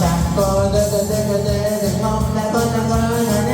จากโกเด็กเด็กเด็กเดเดมองแต่คนละคน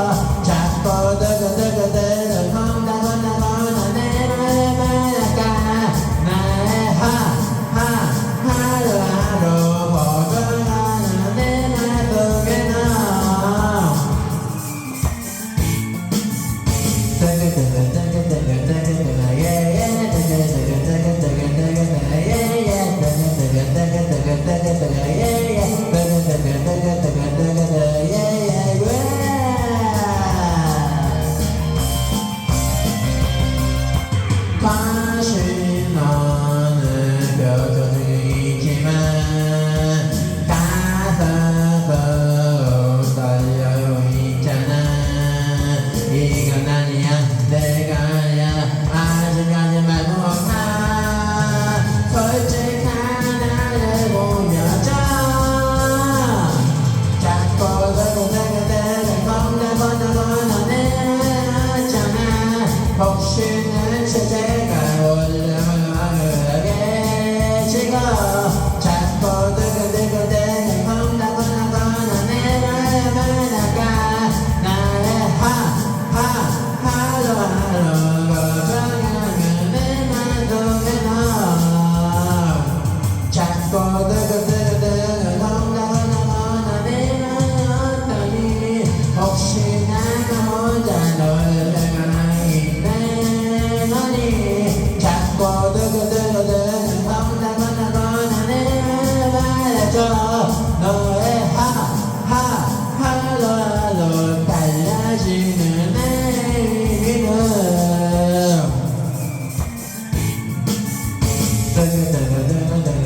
da da da da da da da da da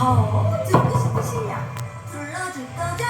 더 듣고 싶으시냐 불러줄 거죠?